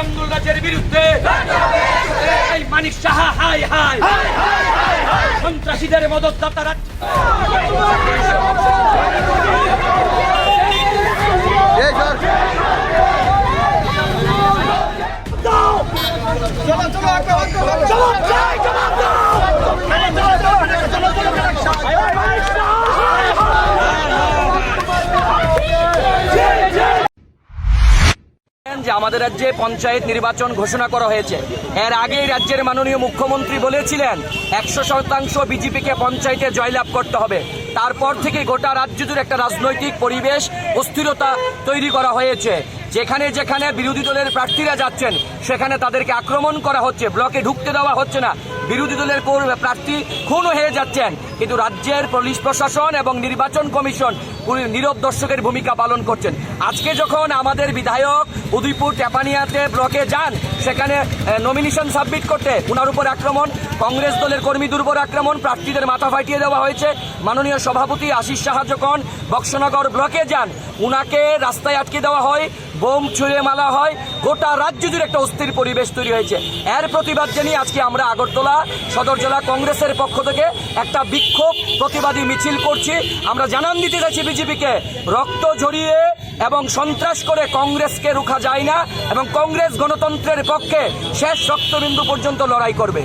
জঙ্গল রাজের বিরুদ্ধে। এই মানিক সাহা হাই হাই সন্ত্রাসীদের মদতদাতারা যে আমাদের রাজ্যে পঞ্চায়েত নির্বাচন ঘোষণা করা হয়েছে। এর আগেই রাজ্যের মাননীয় মুখ্যমন্ত্রী বলেছিলেন, একশো শতাংশ বিজেপিকে পঞ্চায়েতে জয়লাভ করতে হবে। তারপর থেকে গোটা রাজ্য জুড়ে একটা রাজনৈতিক পরিবেশ অস্থিরতা তৈরি করা হয়েছে। যেখানে যেখানে বিরোধী দলের প্রার্থীরা যাচ্ছেন, সেখানে তাদেরকে আক্রমণ করা হচ্ছে, ব্লকে ঢুকতে দেওয়া হচ্ছে না। বিরোধী দলের পর- প্রার্থী খুন হয়ে যাচ্ছেন, কিন্তু রাজ্যের পুলিশ প্রশাসন এবং নির্বাচন কমিশন নীরব দর্শকের ভূমিকা পালন করছেন। আজকে যখন আমাদের বিধায়ক উদয়পুর টেপানিয়াতে ব্লকে যান, সেখানে নমিনেশন সাবমিট করতে ওনার উপর আক্রমণ কংগ্রেস দলের কর্মী দুর্বল আক্রমণ, প্রার্থীদের মাথা ফাটিয়ে দেওয়া হয়েছে। মাননীয় সভাপতি আশিস সাহা যখন বক্সনগর ব্লকে যান। উনাকে রাস্তায় আটকে দেওয়া হয়, বোম ছুঁড়ে মালা হয়, গোটা রাজ্য জুড়ে একটা অস্থির পরিবেশ তৈরি হয়েছে। এর প্রতিবাদ জানিয়ে আজকে আমরা আগরতলা সদর জেলা কংগ্রেসের পক্ষ থেকে একটা বিক্ষোভ প্রতিবাদী মিছিল করছি। আমরা জানান দিতে চাইছি বিজেপিকে, রক্ত ঝরিয়ে এবং সন্ত্রাস করে কংগ্রেসকে রুখা যায় না এবং কংগ্রেস গণতন্ত্রের পক্ষে শেষ রক্তবিন্দু পর্যন্ত লড়াই করবে।